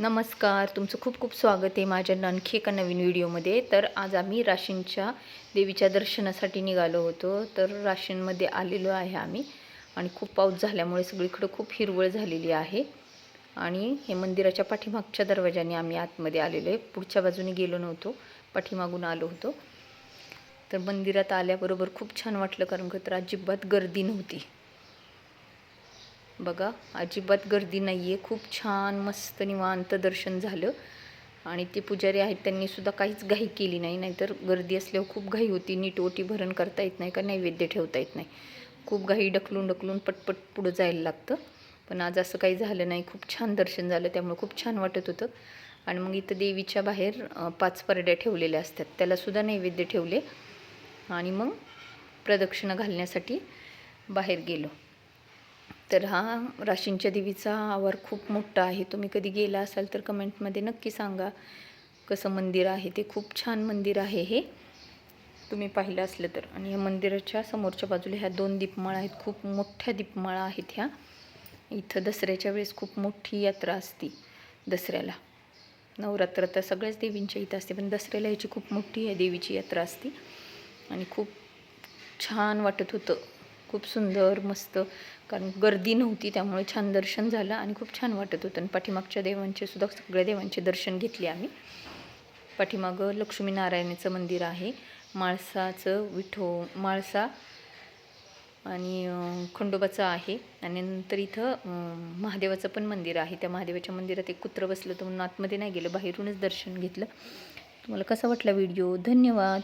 नमस्कार तुमचं खूप खूप स्वागत आहे माझ्या आणखी एका नवीन व्हिडिओमध्ये. तर आज आम्ही राशींच्या देवीच्या दर्शनासाठी निघालो होतो. तर राशींमध्ये आलेलो आहे आम्ही आणि खूप पाऊस झाल्यामुळे सगळीकडं खूप हिरवळ झालेली आहे. आणि हे मंदिराच्या पाठीमागच्या दरवाजाने आम्ही आतमध्ये आलेलो आहे. पुढच्या बाजूने गेलो नव्हतो पाठीमागून आलो होतो. तर मंदिरात आल्याबरोबर खूप छान वाटलं कारण का तर अजिबात गर्दी नव्हती. बघा अजिबात गर्दी नाही आहे खूप छान मस्त निवांत दर्शन झालं. आणि ते पुजारी आहेत त्यांनीसुद्धा काहीच घाई केली नाही. नाहीतर गर्दी असल्यावर खूप घाई होती. नीट ओटी भरण करता येत नाही का? नैवेद्य ठेवता येत नाही. खूप घाई ढकलून ढकलून पटपट पुढं जायला लागतं. पण आज असं काही झालं नाही. खूप छान दर्शन झालं. त्यामुळे खूप छान वाटत होतं. आणि मग इथं देवीच्या बाहेर पाच परड्या ठेवलेल्या असतात. त्यालासुद्धा नैवेद्य ठेवले. आणि मग प्रदक्षिणा घालण्यासाठी बाहेर गेलो. तर हा राशींच्या देवीचा आवार खूप मोठा आहे. तुम्ही कधी गेला असाल तर कमेंटमध्ये नक्की सांगा. कसं मंदिर आहे ते खूप छान मंदिर आहे हे. तुम्ही पाहिलं असलं तर. आणि या मंदिराच्या समोरच्या बाजूला ह्या दोन दीपमाळा आहेत. खूप मोठ्या दीपमाळा आहेत ह्या. इथं दसऱ्याच्या वेळेस खूप मोठी यात्रा असती दसऱ्याला. नवरात्र तर सगळ्याच देवींच्या इथं असते. पण दसऱ्याला ह्याची खूप मोठी आहे देवीची यात्रा असते. आणि खूप छान वाटत होतं. खूप सुंदर मस्त. कारण गर्दी नव्हती त्यामुळे छान दर्शन झालं आणि खूप छान वाटत होतं. आणि पाठीमागच्या देवांचे सुद्धा सगळ्या देवांचे दर्शन घेतले आम्ही. पाठीमागं लक्ष्मीनारायणाचं मंदिर आहे. माळसाचं विठो माळसा आणि खंडोबाचं आहे. आणि नंतर इथं महादेवाचं पण मंदिर आहे. त्या महादेवाच्या मंदिरात एक कुत्रं बसलं तर म्हणून आतमध्ये नाही गेलं बाहेरूनच दर्शन घेतलं. तुम्हाला कसा वाटला व्हिडिओ? धन्यवाद.